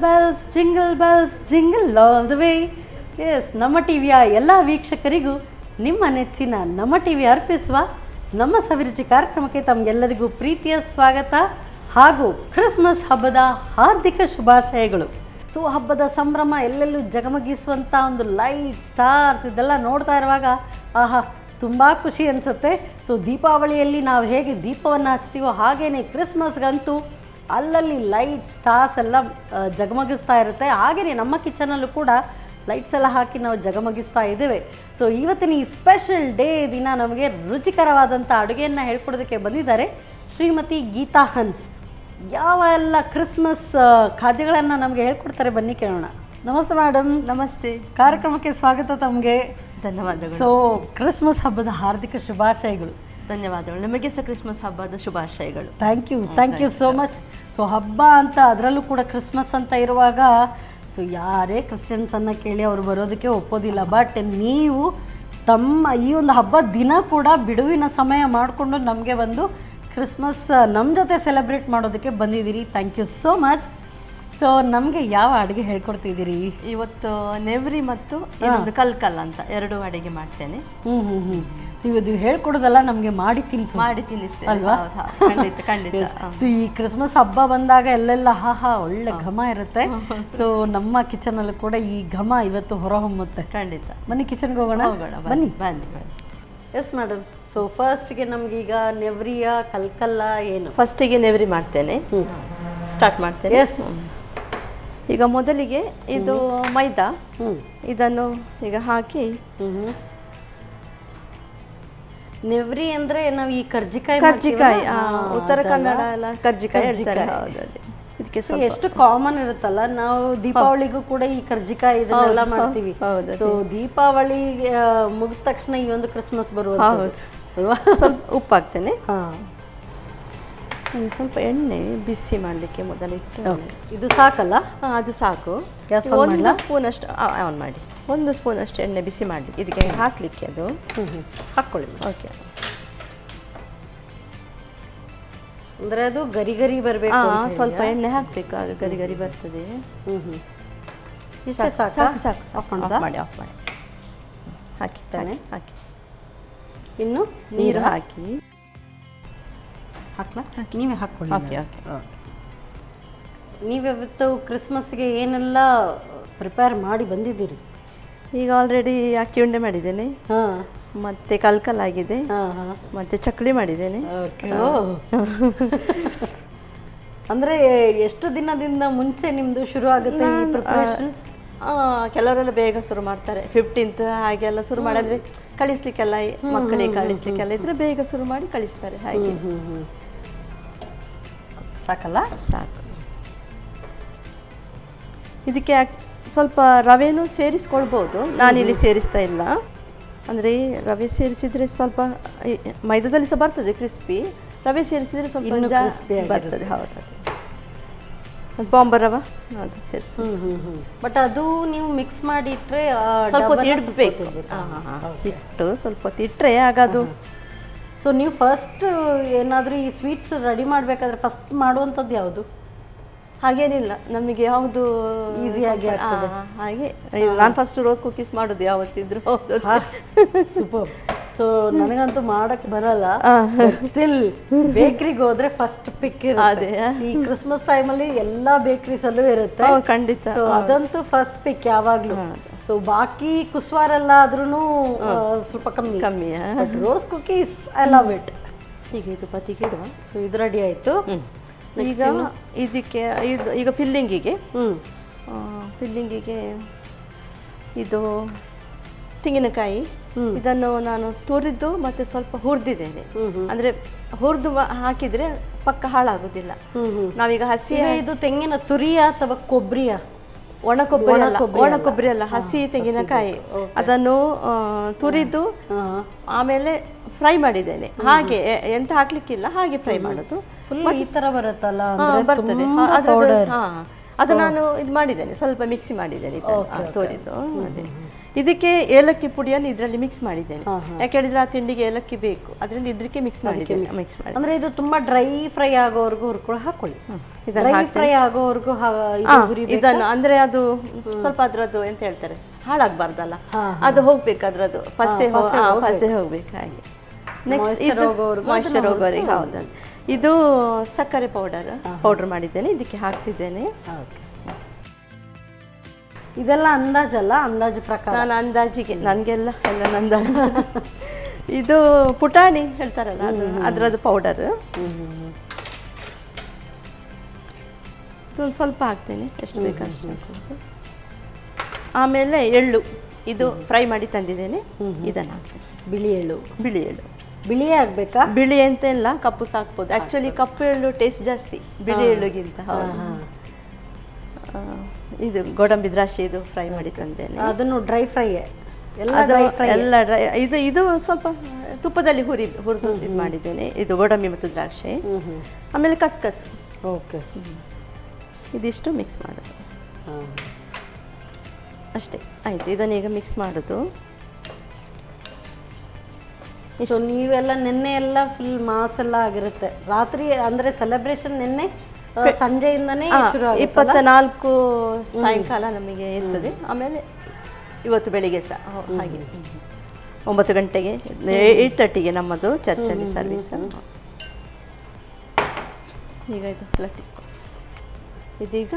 Bells jingle bells jingle all the way S ನಮ್ಮ ಟಿವಿಯ ಎಲ್ಲ ವೀಕ್ಷಕರಿಗೂ ನಿಮ್ಮ ನೆಚ್ಚಿನ ನಮ್ಮ ಟಿವಿ ಅರ್ಪಿಸುವ ನಮ್ಮ ಸವಿರುಚಿ ಕಾರ್ಯಕ್ರಮಕ್ಕೆ ತಮಗೆಲ್ಲರಿಗೂ ಪ್ರೀತಿಯ ಸ್ವಾಗತ ಹಾಗೂ ಕ್ರಿಸ್ಮಸ್ ಹಬ್ಬದ ಹಾರ್ದಿಕ ಶುಭಾಶಯಗಳು. ಸೊ, ಹಬ್ಬದ ಸಂಭ್ರಮ ಎಲ್ಲೆಲ್ಲೂ ಜಗಮಗಿಸುವಂಥ ಒಂದು ಲೈಟ್ ಸ್ಟಾರ್ಸ್ ಇದೆಲ್ಲ ನೋಡ್ತಾ ಇರುವಾಗ ಆಹಾ, ತುಂಬ ಖುಷಿ ಅನಿಸುತ್ತೆ. ಸೊ, ದೀಪಾವಳಿಯಲ್ಲಿ ನಾವು ಹೇಗೆ ದೀಪವನ್ನು ಹಚ್ತೀವೋ ಹಾಗೆಯೇ ಕ್ರಿಸ್ಮಸ್ಗಂತೂ ಅಲ್ಲಲ್ಲಿ ಲೈಟ್ ಸ್ಟಾರ್ಸ್ ಎಲ್ಲ ಜಗಮಗಿಸ್ತಾ ಇರುತ್ತೆ. ಹಾಗೆಯೇ ನಮ್ಮ ಕಿಚನಲ್ಲೂ ಕೂಡ ಲೈಟ್ಸ್ ಎಲ್ಲ ಹಾಕಿ ನಾವು ಜಗಮಗಿಸ್ತಾ ಇದ್ದೇವೆ. ಸೊ ಇವತ್ತಿನ ಈ ಸ್ಪೆಷಲ್ ಡೇ ದಿನ ನಮಗೆ ರುಚಿಕರವಾದಂಥ ಅಡುಗೆಯನ್ನು ಹೇಳ್ಕೊಡೋದಕ್ಕೆ ಬಂದಿದ್ದಾರೆ ಶ್ರೀಮತಿ ಗೀತಾ ಹನ್ಸ್. ಯಾವ ಎಲ್ಲ ಕ್ರಿಸ್ಮಸ್ ಖಾದ್ಯಗಳನ್ನು ನಮಗೆ ಹೇಳ್ಕೊಡ್ತಾರೆ ಬನ್ನಿ ಕೇಳೋಣ. ನಮಸ್ತೆ ಮೇಡಮ್ ನಮಸ್ತೆ. ಕಾರ್ಯಕ್ರಮಕ್ಕೆ ಸ್ವಾಗತ ತಮಗೆ. ಧನ್ಯವಾದಗಳು. ಸೊ ಕ್ರಿಸ್ಮಸ್ ಹಬ್ಬದ ಹಾರ್ದಿಕ ಶುಭಾಶಯಗಳು. ಧನ್ಯವಾದಗಳು. ನಿಮಗೆ ಸಹ ಕ್ರಿಸ್ಮಸ್ ಹಬ್ಬದ ಶುಭಾಶಯಗಳು. Thank you thank you so much so ಹಬ್ಬ ಅಂತ ಅದರಲ್ಲೂ ಕೂಡ ಕ್ರಿಸ್ಮಸ್ ಅಂತ ಇರುವಾಗ, ಸೊ ಯಾರೇ ಕ್ರಿಶ್ಚಿಯನ್ಸನ್ನು ಕೇಳಿ ಅವರು ಬರೋದಕ್ಕೆ ಒಪ್ಪೋದಿಲ್ಲ. ಬಟ್ ನೀವು ತಮ್ಮ ಈ ಒಂದು ಹಬ್ಬ ದಿನ ಕೂಡ ಬಿಡುವಿನ ಸಮಯ ಮಾಡಿಕೊಂಡು ನಮಗೆ ಬಂದು ಕ್ರಿಸ್ಮಸ್ ನಮ್ಮ ಜೊತೆ ಸೆಲೆಬ್ರೇಟ್ ಮಾಡೋದಕ್ಕೆ ಬಂದಿದ್ದೀರಿ. Thank you so much so ನಮಗೆ ಯಾವ ಅಡುಗೆ ಹೇಳ್ಕೊಡ್ತಿದ್ದೀರಿ? ಇವತ್ತು ನೆವ್ರಿ ಮತ್ತು ಇನ್ನೊಂದು ಕಲ್ಕಲ್ ಅಂತ ಎರಡು ಅಡಿಗೆ ಮಾಡ್ತೇನೆ. ಹ್ಞೂ ಹ್ಞೂ ಹ್ಞೂ ಇವತ್ತು ಹೇಳ್ಕೊಡೋದಲ್ಲ ನಮಗೆ ಮಾಡಿ ತಿನ್ಸು. ಮಾಡಿ ತಿನ್ನಿಸ್ತೇನೆ. ಅಲ್ವಾ? ಹೌದು, ಹೌದು. ಖಂಡಿತ ಖಂಡಿತ. ಹ. ಸೊ ಈ ಕ್ರಿಸ್ಮಸ್ ಹಬ್ಬ ಬಂದಾಗ ಎಲ್ಲೆಲ್ಲ ಹಾ ಹಾ ಒಳ್ಳೆ ಘಮ ಇರುತ್ತೆ. ಸೊ ನಮ್ಮ ಕಿಚನಲ್ಲಿ ಕೂಡ ಈ ಘಮ ಇವತ್ತು ಹೊರಹೊಮ್ಮುತ್ತೆ. ಖಂಡಿತ. ಬನ್ನಿ ಕಿಚನ್ಗೆ ಹೋಗೋಣ. ಹೋಗೋಣ ಬನ್ನಿ. ಬನ್ನಿ. ಬನ್ನಿ ಬನ್ನಿ. ಎಸ್ ಮೇಡಮ್ ಸೊ ಫಸ್ಟ್ಗೆ ನಮಗೀಗ ನೆವ್ರಿಯ ಕಲ್ಕಲ್ಲ ಏನು? ಫಸ್ಟಿಗೆ ನೆವ್ರಿ ಮಾಡ್ತೇನೆ. ಸ್ಟಾರ್ಟ್ ಮಾಡ್ತೇನೆ. ಎಸ್ ಈಗ ಮೊದಲಿಗೆ ಇದು ಮೈದಾ. ಇದನ್ನು ಈಗ ಹಾಕಿ. ನೆವ್ರಿ ಅಂದ್ರೆ ನಾವು ಈ ಕರ್ಜಿಕಾಯಿ ಕರ್ಜಿಕಾಯಿ ಉತ್ತರ? ಕನ್ನಡ ಎಲ್ಲ ಕರ್ಜಿಕಾಯಿ ಹೇಳ್ತಾರೆ. ಇದಕ್ಕೆ ಎಷ್ಟು ಕಾಮನ್ ಇರುತ್ತಲ್ಲ? ನಾವು ದೀಪಾವಳಿಗೂ ಕೂಡ ಈ ಕರ್ಜಿಕಾಯಿ ಇದನ್ನೆಲ್ಲ ಮಾಡ್ತೀವಿ. ಸೊ ದೀಪಾವಳಿ ಮುಗಿದ ತಕ್ಷಣ ಈ ಒಂದು ಕ್ರಿಸ್ಮಸ್. ಅಲ್ವಾ ಸ್ವಲ್ಪ ಉಪ್ಪು ಹಾಕ್ತೇನೆ ಹಾ. ಒಂದು ಸ್ವಲ್ಪ ಎಣ್ಣೆ ಬಿಸಿ ಮಾಡಲಿಕ್ಕೆ ಮೊದಲಿಟ್ಟು ಇದು ಸಾಕಲ್ಲ? ಅದು ಸಾಕು. ಒಂದು ಸ್ಪೂನ್ ಅಷ್ಟು ಆನ್ ಮಾಡಿ. ಒಂದು ಸ್ಪೂನ್ ಅಷ್ಟು ಎಣ್ಣೆ ಬಿಸಿ ಮಾಡಿ. ಇದಕ್ಕೆ ಹಾಕಲಿಕ್ಕೆ ಅದು. ಹಾಕ್ಕೊಳ್ಳಿ ಓಕೆ ಅಂದರೆ ಅದು ಗರಿ ಗರಿ ಬರಬೇಕು ಸ್ವಲ್ಪ ಎಣ್ಣೆ ಹಾಕಬೇಕು. ಅದು ಗರಿ ಗರಿ ಬರ್ತದೆ. ಸಾಕು ಸಾಕು? ಸಾಕು ಆಫ್ ಮಾಡಿ ಆಫ್ ಮಾಡಿ. ಹಾಕಿ ತಾನೆ? ಹಾಕಿ. ಹಾಕಿ ಇನ್ನು ನೀರು ಹಾಕಿ. ಹಾಕ್ಲಾ? ನೀವೇ ಹಾಕ್ಕೊಳ್ಳಿ ಓಕೆ ಓಕೆ. ನೀವಿವತ್ತು ಕ್ರಿಸ್ಮಸ್ಗೆ ಏನೆಲ್ಲ ಪ್ರಿಪೇರ್ ಮಾಡಿ ಬಂದಿದ್ದೀರಿ? ಈಗ ಆಲ್ರೆಡಿ ಅಕ್ಕಿ ಉಂಡೆ ಮಾಡಿದ್ದೇನೆ. ಹಾಂ. ಮತ್ತೆ ಕಲ್ಕಲ್ ಆಗಿದೆ. ಹಾಂ ಹಾಂ. ಮತ್ತೆ ಚಕ್ಲಿ ಮಾಡಿದ್ದೇನೆ. ಓಕೆ ಅಂದ್ರೆ ಎಷ್ಟು ದಿನದಿಂದ ಮುಂಚೆ ನಿಮ್ದು ಶುರು ಆಗುತ್ತೆ ಈ ಪ್ರಿಪರೇಷನ್ಸ್ ಕೆಲವರೆಲ್ಲ ಬೇಗ ಶುರು ಮಾಡ್ತಾರೆ. ಫಿಫ್ಟೀನ್ತ್ ಹಾಗೆಲ್ಲ ಶುರು ಮಾಡಿದ್ರೆ ಕಳಿಸ್ಲಿಕ್ಕೆಲ್ಲ ಮಕ್ಕಳಿಗೆ ಕಳಿಸ್ಲಿಕ್ಕೆಲ್ಲ ಇದ್ರೆ ಬೇಗ ಶುರು ಮಾಡಿ ಕಳಿಸ್ತಾರೆ. ಹಾಗೆ. ಸಾಕಲ್ಲ? ಸಾಕು. ಇದಕ್ಕೆ ಸ್ವಲ್ಪ ರವೆನೂ ಸೇರಿಸ್ಕೊಳ್ಬೋದು. ನಾನಿಲ್ಲಿ ಸೇರಿಸ್ತಾ ಇಲ್ಲ. ಅಂದರೆ ರವೆ ಸೇರಿಸಿದರೆ ಸ್ವಲ್ಪ ಮೈದಾದಲ್ಲಿ ಸಹ ಬರ್ತದೆ ಕ್ರಿಸ್ಪಿ ರವೆ ಸೇರಿಸಿದರೆ ಸ್ವಲ್ಪ. ಬರ್ತದೆ ಹೌದು. ಬಾಂಬರ್ ರವೆ ಅದು ಸೇರಿಸಿ. ಬಟ್ ಅದು ನೀವು ಮಿಕ್ಸ್ ಮಾಡಿ ಇಡಬೇಕು ಸ್ವಲ್ಪ ಹೊತ್ತು ಇಡ್ಬೇಕು. ಇಟ್ಟು ಸ್ವಲ್ಪ ಹೊತ್ತು ಇಟ್ಟರೆ ಆಗ ಅದು ಸೊ ನೀವು ಫಸ್ಟ್ ಏನಾದರೂ ಈ ಸ್ವೀಟ್ಸ್ ರೆಡಿ ಮಾಡಬೇಕಾದ್ರೆ ಫಸ್ಟ್ ಮಾಡುವಂಥದ್ದು ಯಾವುದು? ಹಾಗೇನಿಲ್ಲ. ನಮಗೆ ಯಾವುದು ಈಸಿಯಾಗಿ ಹಾಗೆ. ನಾನು ಫಸ್ಟ್ ರೋಸ್ ಕುಕೀಸ್ ಮಾಡೋದು ಯಾವತ್ತಿದ್ರು. ಹೌದು ಸೂಪರ್ ಸೊ ನನಗಂತೂ ಮಾಡಕ್ ಬರಲ್ಲ. ಸ್ಟಿಲ್ ಬೇಕ್ರಿಗೆ ಹೋದ್ರೆ ಫಸ್ಟ್ ಪಿಕ್ ಇರುತ್ತೆ. ಈ ಕ್ರಿಸ್ಮಸ್ ಟೈಮಲ್ಲಿ ಎಲ್ಲಾ ಬೇಕ್ರೀಸ್ ಅಲ್ಲೂ ಇರುತ್ತೆ. ಖಂಡಿತ. ಅದಂತೂ ಫಸ್ಟ್ ಪಿಕ್ ಯಾವಾಗ್ಲೂ. ಸೊ ಬಾಕಿ ಕುಸ್ವಾರೆಲ್ಲ ಆದ್ರೂ ಸ್ವಲ್ಪ ಕಮ್ಮಿ. ಕಮ್ಮಿ rose cookies I love it ಈಗ ಇದು ಪತಿ ಇಡುವ ಸೊ ಇದು ರೆಡಿ ಆಯಿತು. ಈಗ ಇದಕ್ಕೆ ಇದು ಈಗ ಫಿಲ್ಲಿಂಗಿಗೆ ಹ್ಞೂ ಫಿಲ್ಲಿಂಗಿಗೆ ಇದು ತೆಂಗಿನಕಾಯಿ. ಇದನ್ನು ನಾನು ತುರಿದು ಮತ್ತೆ ಸ್ವಲ್ಪ ಹುರಿದಿದ್ದೇನೆ. ಅಂದ್ರೆ ಹುರಿದು ಹಾಕಿದ್ರೆ ಪಕ್ಕ ಹಾಳಾಗುದಿಲ್ಲ. ನಾವೀಗ ಹಸಿ ಇದು ತೆಂಗಿನ ತುರಿಯ ಅಥವಾ ಕೊಬ್ಬರಿಯ ಒಣ ಕೊಬ್ಬರಿ ಒಣ ಕೊಬ್ಬರಿ ಅಲ್ಲ. ಹಸಿ ತೆಂಗಿನಕಾಯಿ. ಅದನ್ನು ತುರಿದು ಆಮೇಲೆ ಫ್ರೈ ಮಾಡಿದ್ದೇನೆ. ಹಾಗೆ ಎಂತ ಹಾಕ್ಲಿಕ್ಕಿಲ್ಲ ಹಾಗೆ ಫ್ರೈ ಮಾಡೋದು. ಈ ತರ ಬರುತ್ತಲ್ಲ ಬರ್ತದೆ. ಅದು ನಾನು ಇದು ಮಾಡಿದ್ದೇನೆ ಸ್ವಲ್ಪ ಮಿಕ್ಸಿ ಮಾಡಿದ್ದೇನೆ ತೋರಿದ್ದು ಅದೇ. ಇದಕ್ಕೆ ಏಲಕ್ಕಿ ಪುಡಿಯನ್ನು ಇದರಲ್ಲಿ ಮಿಕ್ಸ್ ಮಾಡಿದ್ದೇನೆ. ಯಾಕೆ ಹೇಳಿದ್ರೆ ಆ ತಿಂಡಿಗೆ ಏಲಕ್ಕಿ ಬೇಕು ಅದರಿಂದ ಇದಕ್ಕೆ ಮಿಕ್ಸ್ ಮಾಡಿದ್ದೇನೆ ಮಿಕ್ಸ್ ಮಾಡಿ ಅಂದ್ರೆ ಇದು ತುಂಬಾ ಡ್ರೈ ಫ್ರೈ ಆಗೋವರೆಗೂ ಹುರ್ಕೊಳ್ಳಿ ಹಾಕೊಳ್ಳಿ. ಇದನ್ನ ಡ್ರೈ. ಫ್ರೈ ಆಗೋವರೆಗೂ ಇದನ್ನು ಅಂದ್ರೆ ಅದು ಸ್ವಲ್ಪ ಅದ್ರದ್ದು ಎಂತ ಹೇಳ್ತಾರೆ ಹಾಳಾಗಬಾರ್ದಲ್ಲ. ಅದು ಹೋಗ್ಬೇಕು ಅದ್ರದ್ದು ಪಸೆ. ಪಸೆ ಹೋಗ್ಬೇಕು ಹಾಗೆ. ನೆಕ್ಸ್ಟ್ ಹೋಗೋರಿಗೆ ಮಾಯಿಶ್ಚರ್ ಅದನ್ನ ಹೌದು. ಇದು ಸಕ್ಕರೆ ಪೌಡರ್ ಪೌಡರ್ ಮಾಡಿದ್ದೇನೆ ಇದಕ್ಕೆ ಹಾಕ್ತಿದ್ದೇನೆ. ಇದೆಲ್ಲ ಅಂದಾಜಲ್ಲ ಅಂದಾಜು ಪ್ರಕಾರ? ನಾನು ಅಂದಾಜಿಗೆ ನನಗೆಲ್ಲ ಎಲ್ಲ ನಂದ ಇದು ಪುಟಾಣಿ ಹೇಳ್ತಾರಲ್ಲ ಅದು ಅದರದ್ದು ಪೌಡರ್. ಇದೊಂದು ಸ್ವಲ್ಪ ಹಾಕ್ತೇನೆ ಎಷ್ಟು ಬೇಕು ಅಷ್ಟು ಆಮೇಲೆ ಎಳ್ಳು. ಇದು ಫ್ರೈ ಮಾಡಿ ತಂದಿದ್ದೇನೆ. ಇದನ್ನು. ಹಾಕ್ತೇನೆ ಬಿಳಿ ಎಳ್ಳು. ಬಿಳಿ ಎಳ್ಳು. ಬಿಳಿ ಆಗ್ಬೇಕಾ? ಬಿಳಿ ಅಂತ ಇಲ್ಲ ಕಪ್ಪು ಸಾಕ್ಬೋದು. ಆ್ಯಕ್ಚುಲಿ ಕಪ್ಪು ಎಳ್ಳು ಟೇಸ್ಟ್ ಜಾಸ್ತಿ. ಬಿಳಿ ಎಳ್ಳುಗಿಂತ ಇದು ಗೋಡಂಬಿ ದ್ರಾಕ್ಷಿ ಇದು ಫ್ರೈ ಮಾಡಿ ತಂದೇನೆ. ಅದನ್ನು ಡ್ರೈ ಫ್ರೈ ಎಲ್ಲ ಡ್ರೈ ಫ್ರೈ ಎಲ್ಲ ಡ್ರೈ ಇದು ಇದು ಸ್ವಲ್ಪ ತುಪ್ಪದಲ್ಲಿ ಹುರಿ ಹುರಿದು ಇದು ಮಾಡಿದ್ದೇನೆ. ಇದು ಗೋಡಂಬಿ ಮತ್ತು ದ್ರಾಕ್ಷಿ. ಆಮೇಲೆ ಕಸ್ಕಸ್. ಓಕೆ. ಇದಿಷ್ಟು ಮಿಕ್ಸ್ ಮಾಡೋದು. ಅಷ್ಟೇ. ಆಯ್ತು ಇದನ್ನೀಗ ಮಿಕ್ಸ್ ಮಾಡೋದು. ಸೊ ನೀವೆಲ್ಲ ನಿನ್ನೆ ಎಲ್ಲ ಫುಲ್ ಮಾಸ್ ಎಲ್ಲ ಆಗಿರುತ್ತೆ. ರಾತ್ರಿ ಅಂದ್ರೆ ಸೆಲೆಬ್ರೇಷನ್ ನಿನ್ನೆ ಸಂಜೆಯಿಂದನೇ ಇಪ್ಪತ್ತ ನಾಲ್ಕು ಸಾಯಂಕಾಲ ನಮಗೆ ಇರ್ತದೆ. ಆಮೇಲೆ ಇವತ್ತು ಬೆಳಿಗ್ಗೆ ಸಹ. ಹಾಗೆ. ಒಂಬತ್ತು ಗಂಟೆಗೆ ಏಯ್ಟ್ ತರ್ಟಿಗೆ ನಮ್ಮದು ಚರ್ಚಲ್ಲಿ ಸರ್ವಿಸ್ ಈಗ ಇದು ಲಟ್ಟಿಸ್ಕೊ ಇದೀಗ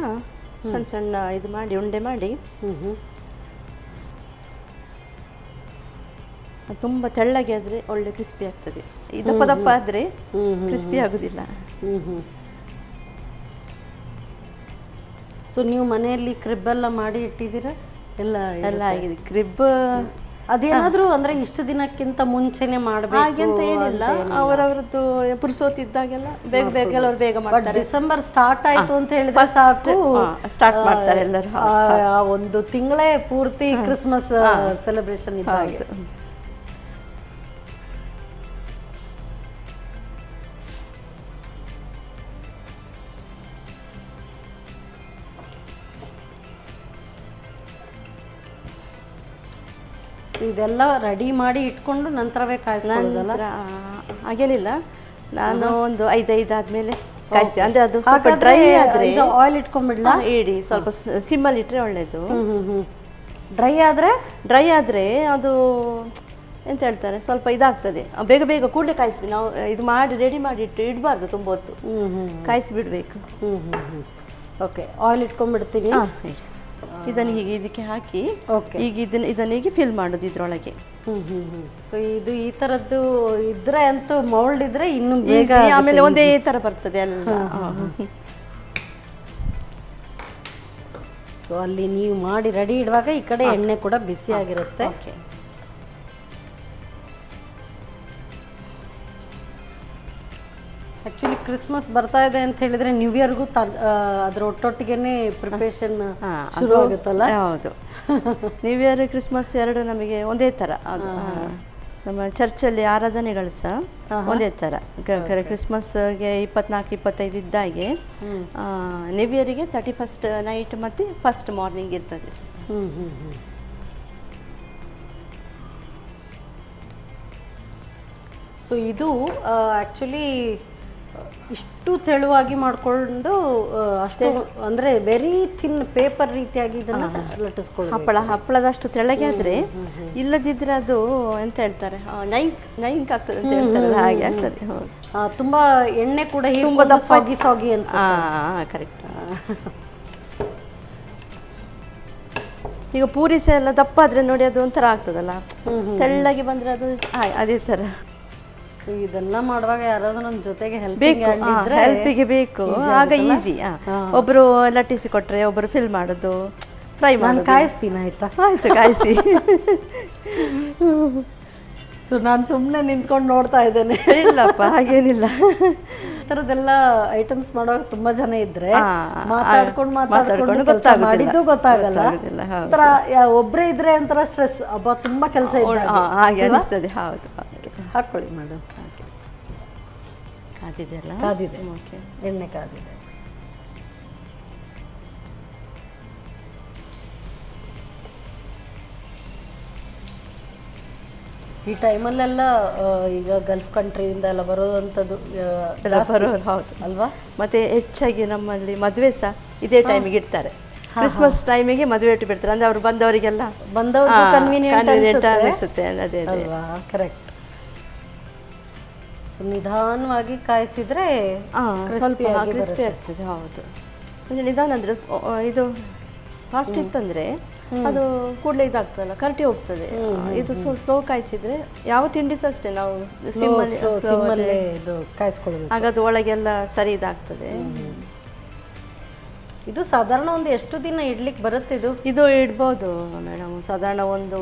ಸಣ್ಣ ಸಣ್ಣ ಇದು ಮಾಡಿ ಉಂಡೆ ಮಾಡಿ. ತುಂಬ ತೆಳ್ಳಗೆ ಆದರೆ ಒಳ್ಳೆ ಕ್ರಿಸ್ಪಿ ಆಗ್ತದೆ. ಈ ದಪ್ಪ ದಪ್ಪ ಆದರೆ ಕ್ರಿಸ್ಪಿ ಆಗೋದಿಲ್ಲ. ಸೊ ನೀವು ಮನೆಯಲ್ಲಿ ಕ್ರಿಬ್ ಎಲ್ಲ ಮಾಡಿ ಇಟ್ಟಿದ್ದೀರಾ? ಎಲ್ಲ ಎಲ್ಲ ಆಗಿದೆ. ಕ್ರಿಬ್ ಅದೇನಾದರೂ ಅಂದ್ರೆ ಇಷ್ಟು ದಿನಕ್ಕಿಂತ ಮುಂಚೆನೆ ಮಾಡಬೇಕು ಹಾಗೆಂತ ಏನಿಲ್ಲ. ಅವರವರದ್ದು ಪುರುಸೋತಿದ್ದಾಗೆಲ್ಲ ಬೇಗ ಬೇಗ ಎಲ್ಲರೂ ಬೇಗ ಮಾಡ್ತಾರೆ. ಡಿಸೆಂಬರ್ ಸ್ಟಾರ್ಟ್ ಆಯ್ತು ಅಂತ ಹೇಳಿದ್ರೆ ಸಾಕು. ಸ್ಟಾರ್ಟ್ ಮಾಡ್ತಾರೆ ಎಲ್ಲರೂ. ಆ, ಆ ಒಂದು ತಿಂಗಳೇ ಪೂರ್ತಿ ಕ್ರಿಸ್ಮಸ್ ಸೆಲೆಬ್ರೇಷನ್ ಇದ್ದ ಹಾಗೆ. ಇದೆಲ್ಲ ರೆಡಿ ಮಾಡಿ ಇಟ್ಕೊಂಡು ನಂತರವೇ ಕಾಯಿಸ್ಕೊಳ್ಳೋದಲ್ಲ? ಹಾಗೇನಿಲ್ಲ. ನಾನು ಒಂದು ಐದೈದು ಆದ್ಮೇಲೆ ಕಾಯಿಸ್ತೀನಿ. ಅಂದ್ರೆ ಅದು ಸ್ವಲ್ಪ ಡ್ರೈ ಆದ್ರೆ ಆಯಿಲ್ ಇಟ್ಕೊಂಡ್ಬಿಡ್ಲಾ? ಇಡಿ. ಸ್ವಲ್ಪ ಸಿಮ್ಮಲ್ಲಿ ಇಟ್ಟರೆ ಒಳ್ಳೆಯದು ಡ್ರೈ ಆದರೆ? ಡ್ರೈ ಆದರೆ ಅದು ಎಂತ ಹೇಳ್ತಾರೆ? ಸ್ವಲ್ಪ ಇದಾಗ್ತದೆ. ಬೇಗ ಬೇಗ ಕೂಡಲೇ ಕಾಯಿಸ್ವಿ ನಾವು ಇದು ಮಾಡಿ ರೆಡಿ ಮಾಡಿ ಇಟ್ಟು ಇಡಬಾರ್ದು ತುಂಬ ಹೊತ್ತು ಹ್ಞೂ ಕಾಯಿಸಿ ಬಿಡಬೇಕು ಹ್ಞೂ ಹ್ಮ್ ಹ್ಮ್. Okay oil ಇಟ್ಕೊಂಡ್ಬಿಡ್ತೀನಿ. ಇದನ್ನು ಹೀಗೆ ಇದಕ್ಕೆ ಹಾಕಿ ಓಕೆ ಈಗ ಇದನ್ನ ಇದನ್ನ ಹೀಗೆ ಫಿಲ್ ಮಾಡೋದು ಇದ್ರೊಳಗೆ. ಹ್ಮ್ ಹ್ಮ್ ಹ್ಮ್. ಸೊ ಇದು ಈ ತರದ್ದು ಇದ್ರೆ ಅಂತೂ ಮೌಲ್ಡ್ ಇದ್ರೆ ಇನ್ನು ಬೇಗ Easy, ಆಮೇಲೆ ಒಂದೇ ತರ ಬರ್ತದೆ ಎಲ್ಲ ಸೊ ಅಲ್ಲಿ ನೀವು ಮಾಡಿ ರೆಡಿ ಇಡುವಾಗ ಈ ಕಡೆ ಎಣ್ಣೆ ಕೂಡ ಬಿಸಿ ಆಗಿರುತ್ತೆ ಓಕೆ ಆಕ್ಚುಲಿ ಕ್ರಿಸ್ಮಸ್ ಬರ್ತಾ ಇದೆ ಅಂತ ಹೇಳಿದ್ರೆ ನ್ಯೂ ಇಯರ್ಗೂ ಅದ್ರ ಒಟ್ಟೊಟ್ಟಿಗೆನೆ ಪ್ರಿಪರೇಷನ್ ಶುರು ಆಗುತ್ತಲ್ಲ? ಹೌದು. ನ್ಯೂ ಇಯರ್ ಕ್ರಿಸ್ಮಸ್ ಎರಡು ನಮಗೆ ಒಂದೇ ಥರ. ನಮ್ಮ ಚರ್ಚಲ್ಲಿ ಆರಾಧನೆಗಳು ಸಹ ಒಂದೇ ಥರ. ಕ್ರಿಸ್ಮಸ್ಗೆ ಇಪ್ಪತ್ನಾಲ್ಕು ಇಪ್ಪತ್ತೈದು ಇದ್ದಾಗೆ ನ್ಯೂ ಇಯರಿಗೆ ತರ್ಟಿ ಫಸ್ಟ್ ನೈಟ್ ಮತ್ತು ಫಸ್ಟ್ ಮಾರ್ನಿಂಗ್ ಇರ್ತದೆ. ಸೊ ಇದು ಆ್ಯಕ್ಚುಲಿ ಇಷ್ಟು ತೆಳುವಾಗಿ ಮಾಡಿಕೊಂಡು ಅಷ್ಟು ಅಂದರೆ ವೆರಿ ಥಿನ್ ಪೇಪರ್ ರೀತಿಯಾಗಿ ಇದನ್ನು ಲಟ್ಟಿಸ್ಕೊಳ್ಳಿ ಹಪ್ಪಳ ಹಪ್ಪಳದಷ್ಟು ತೆಳಗೆ ಆದರೆ ಇಲ್ಲದಿದ್ರೆ ಅದು ಎಂತ ಹೇಳ್ತಾರೆ? ನೈಂಕ್ ನೈಂಕ್ ಆಗ್ತದೆ ಅಂತ ಹೇಳ್ತಾರಲ್ಲ ಹಾಗೆ ಆಗ್ತದೆ ಹೌದು. ತುಂಬ ಎಣ್ಣೆ ಕೂಡ ಹೀಗೆ ಸಾಗಿ ಸಾಗಿ ಹಾಂ ಕರೆಕ್ಟ್ ಈಗ ಪೂರಿ ಸಹ ಎಲ್ಲ ದಪ್ಪ ಆದ್ರೆ ನೋಡಿ ಅದು ಒಂಥರ ಆಗ್ತದಲ್ಲ? ತೆಳ್ಳಗೆ ಬಂದ್ರೆ ಅದು ಅದೇ ಥರ. ಸೊ ಇದೆಲ್ಲ ಮಾಡುವಾಗ ಯಾರಾದ್ರೂ ನನ್ನ ಜೊತೆಗೆ ಹೆಲ್ಪ್ ಬೇಕು ಹೆಲ್ಪಿಗೆ ಬೇಕು. ಆಗ ಈಸಿ ಒಬ್ಬರು ಲಟ್ಟಿಸಿ ಕೊಟ್ರೆ ಒಬ್ಬರು ಫಿಲ್ ಮಾಡೋದು ಫ್ರೈ ನಾನು ಕಾಯಿಸ್ತೀನಿ ಆಯ್ತಾ? ಆಯ್ತು ಕಾಯಿಸಿ. ಸೊ ನಾನು ಸುಮ್ಮನೆ ನಿಂತ್ಕೊಂಡು ನೋಡ್ತಾ ಇದ್ದೇನೆ. ಇಲ್ಲಪ್ಪ ಹಾಗೇನಿಲ್ಲ. ಥರದ್ದೆಲ್ಲ ಐಟಮ್ಸ್ ಮಾಡುವಾಗ ತುಂಬಾ ಜನ ಇದ್ರೆ ಮಾತಾಡ್ಕೊಂಡು ಮಾತಾಡ್ಕೊಂಡು ಮಾಡಿದ್ದು ಗೊತ್ತಾಗಲ್ಲ. ಒಂಥರ ಒಬ್ರೇ ಇದ್ರೆ ಒಂಥರ ಸ್ಟ್ರೆಸ್ ಅಬ್ಬ ತುಂಬಾ ಕೆಲಸ ಇದೆ ಹಾಗೆ ಅನಿಸ್ತದೆ ಹೌದು. ಹಾಕೊಳ್ಳಿ ಮೇಡಮ್ ಕಾದಿದೆಯಲ್ಲ? ಕಾದಿದೆ. ಓಕೆ. ಎಣ್ಣೆ ಕಾದಿದೆ. ಈ ಟೈಮಲ್ಲೆಲ್ಲ ಈಗ ಗಲ್ಫ್ ಕಂಟ್ರಿಯಿಂದ ಎಲ್ಲ ಬರೋದಂಥದ್ದು ಬರೋರು ಹೌದು. ಅಲ್ವಾ? ಮತ್ತೆ ಹೆಚ್ಚಾಗಿ ನಮ್ಮಲ್ಲಿ ಮದುವೆ ಸಹ ಇದೇ ಟೈಮಿಗೆ ಇಡ್ತಾರೆ. ಕ್ರಿಸ್ಮಸ್ ಟೈಮಿಗೆ ಮದುವೆ ಇಟ್ಟು ಬಿಡ್ತಾರೆ. ಅಂದ್ರೆ ಅವ್ರು ಬಂದವರಿಗೆಲ್ಲ ಬಂದವರು ಕನ್ವಿನಿಯೆಂಟ್ ಅನ್ಸುತ್ತೆ. ಅದೇ ಅದೇ. ಅಲ್ವಾ? ಕರೆಕ್ಟ್ ನಿಧಾನವಾಗಿ ಕಾಯಿಸಿದ್ರೆ ಸ್ವಲ್ಪ ಕ್ರಿಸ್ಪಿ ಆಗ್ತದೆ ಹೌದು. ಅಂದ್ರೆ ನಿಧಾನ ಅಂದ್ರೆ ಇದು ಫಾಸ್ಟ್ ಇತ್ತಂದ್ರೆ ಅದು ಕೂಡಲೇ ಇದಾಗ್ತದಲ್ಲ ಕರಟಿ ಹೋಗ್ತದೆ. ಇದು ಸ್ಲೋ ಕಾಯಿಸಿದ್ರೆ ಯಾವ ತಿಂಡಿ ಸಹ ಅಷ್ಟೇ ನಾವು ಸಿಮ್ಮಲ್ಲಿ ಇದು ಕಾಯಿಸ್ಕೊಳ್ಬೇಕು ಆಗ ಅದು ಒಳಗೆಲ್ಲ ಸರಿ ಇದಾಗ್ತದೆ. ಇದು ಸಾಧಾರಣ ಒಂದು ಎಷ್ಟು ದಿನ ಇಡ್ಲಿಕ್ಕೆ ಬರುತ್ತೆ ಇದು ಇದು ಇಡ್ಬೋದು ಮೇಡಮ್. ಸಾಧಾರಣ ಒಂದು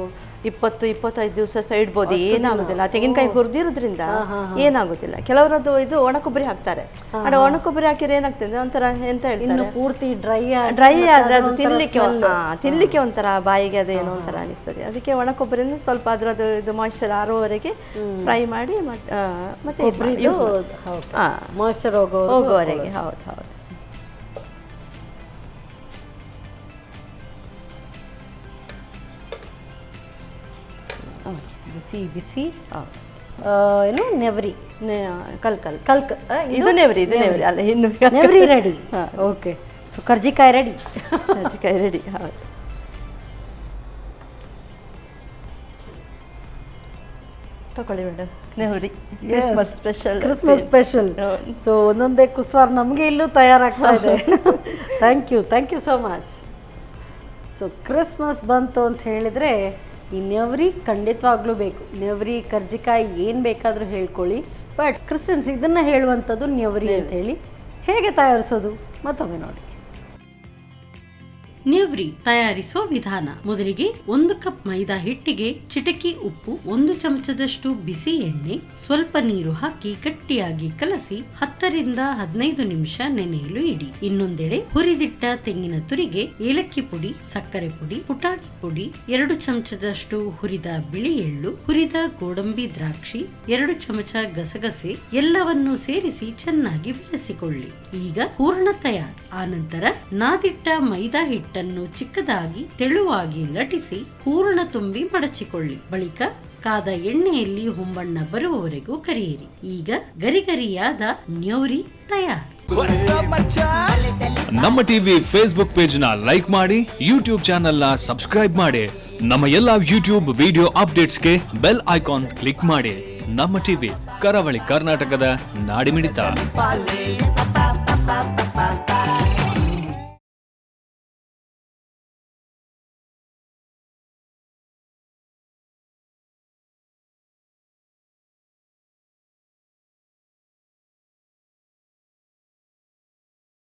ಇಪ್ಪತ್ತು ಇಪ್ಪತ್ತೈದು ದಿವಸ ಸಹ ಇಡ್ಬೋದು ಏನಾಗುದಿಲ್ಲ. ತೆಂಗಿನಕಾಯಿ ಹುರಿದಿರೋದ್ರಿಂದ ಏನಾಗುದಿಲ್ಲ. ಕೆಲವರದ್ದು ಇದು ಒಣ ಕೊಬ್ಬರಿ ಹಾಕ್ತಾರೆ ಅಡ ಒಣ ಕೊಬ್ಬರಿ ಹಾಕಿದ್ರೆ ಏನಾಗ್ತದೆ? ಒಂಥರ ಎಂತ ಇನ್ನು ಹೇಳ್ತಾರೆ ಪೂರ್ತಿ ಡ್ರೈ ಡ್ರೈ ಆದ್ರೆ ಅದು ತಿನ್ಲಿಕ್ಕೆ ತಿನ್ಲಿಕ್ಕೆ ಒಂಥರ ಬಾಯಿಗೆ ಅದು ಏನೋ ಒಂಥರ ಅನಿಸ್ತದೆ. ಅದಕ್ಕೆ ಒಣ ಕೊಬ್ಬರಿನ ಸ್ವಲ್ಪ ಅದ್ರದ್ದು ಇದು ಮಾಯಿಶ್ಚರ್ ಆರೋವರೆಗೆ ಫ್ರೈ ಮಾಡಿ ಮತ್ತೆ ಹೋಗೋವರೆಗೆ ಹೌದು ಹೌದು. ಬಿಸಿ ಬಿಸಿ ಹೌದು ಆ, ಏನು ನೆವರಿ ನೆ- ಕಲ್ ಕಲ್ ಕಲ್ಕ್ ಆ, ಇದು ನೆವರಿ ಇದು ನೆವರಿ ಅಲ್ಲ ಇನ್ನು ನೆವರಿ ರೆಡಿ. ಓಕೆ ಸೊ ಕರ್ಜಿಕಾಯಿ ರೆಡಿ. ಕಜ್ಜಿಕಾಯಿ ರೆಡಿ ಹೌದು. ತಗೊಳ್ಳಿ ಮೇಡಮ್ ನೆವರಿ ಕ್ರಿಸ್ಮಸ್ ಸ್ಪೆಷಲ್ ಕ್ರಿಸ್ಮಸ್ ಸ್ಪೆಷಲ್ ಹೌದು. ಸೊ ಒಂದೊಂದೇ ಕುಸ್ವಾರ್ ನಮಗೆ ಇಲ್ಲೂ ತಯಾರಾಗ್ತಾ ಇದೆ. Thank you thank you so much so Christmas ಬಂತು ಅಂತ ಹೇಳಿದರೆ ಈ ನೆವ್ರಿ ಖಂಡಿತವಾಗ್ಲೂ ಬೇಕು. ನೆವ್ರಿ ಕರ್ಜಿಕಾಯಿ ಏನು ಬೇಕಾದರೂ ಹೇಳ್ಕೊಳ್ಳಿ ಬಟ್ ಕ್ರಿಸ್ಟಿಯನ್ಸ್ ಇದನ್ನು ಹೇಳುವಂಥದ್ದು ನೆವ್ರಿ ಅಂತ ಹೇಳಿ ಹೇಗೆ ತಯಾರಿಸೋದು ಮತ್ತೊಮ್ಮೆ ನೋಡಿ. ನೆವ್ರಿ ತಯಾರಿಸುವ ವಿಧಾನ. ಮೊದಲಿಗೆ ಒಂದು ಕಪ್ ಮೈದಾ ಹಿಟ್ಟಿಗೆ ಚಿಟಕಿ ಉಪ್ಪು, ಒಂದು ಚಮಚದಷ್ಟು ಬಿಸಿ ಎಣ್ಣೆ, ಸ್ವಲ್ಪ ನೀರು ಹಾಕಿ ಗಟ್ಟಿಯಾಗಿ ಕಲಸಿ ಹತ್ತರಿಂದ ಹದಿನೈದು ನಿಮಿಷ ನೆನೆಯಲು ಇಡಿ. ಇನ್ನೊಂದೆಡೆ ಹುರಿದಿಟ್ಟ ತೆಂಗಿನ ತುರಿಗೆ, ಏಲಕ್ಕಿ ಪುಡಿ, ಸಕ್ಕರೆ ಪುಡಿ, ಪುಟಾಣಿ ಪುಡಿ, ಎರಡು ಚಮಚದಷ್ಟು ಹುರಿದ ಬಿಳಿ ಎಳ್ಳು, ಹುರಿದ ಗೋಡಂಬಿ ದ್ರಾಕ್ಷಿ, ಎರಡು ಚಮಚ ಗಸಗಸೆ ಎಲ್ಲವನ್ನು ಸೇರಿಸಿ ಚೆನ್ನಾಗಿ ಬೆರೆಸಿಕೊಳ್ಳಿ. ಈಗ ಪೂರ್ಣ ತಯಾರು. ಆನಂತರ ನಾದಿಟ್ಟ ಮೈದಾ ಹಿಟ್ಟನ್ನು ಚಿಕ್ಕದಾಗಿ ತೆಳುವಾಗಿ ಲಟಿಸಿ ಹೂರ್ಣ ತುಂಬಿ ಮಡಚಿಕೊಳ್ಳಿ. ಬಳಿಕ ಕಾದ ಎಣ್ಣೆಯಲ್ಲಿ ಹೊಂಬಣ್ಣ ಬರುವವರೆಗೂ ಕರೆಯಿರಿ. ಈಗ ಗರಿಗರಿಯಾದ ನ್ಯೌರಿ ತಯಾರು. ನಮ್ಮ ಟಿವಿ ಫೇಸ್ಬುಕ್ ಪೇಜ್ನ ಲೈಕ್ ಮಾಡಿ ಯೂಟ್ಯೂಬ್ ಚಾನೆಲ್ನ ಸಬ್ಸ್ಕ್ರೈಬ್ ಮಾಡಿ, ನಮ್ಮ ಎಲ್ಲಾ ಯೂಟ್ಯೂಬ್ ವಿಡಿಯೋ ಅಪ್ಡೇಟ್ಸ್ಗೆ ಬೆಲ್ ಐಕಾನ್ ಕ್ಲಿಕ್ ಮಾಡಿ. ನಮ್ಮ ಟಿವಿ ಕರಾವಳಿ ಕರ್ನಾಟಕದ ನಾಡಿಮಿಡಿತ.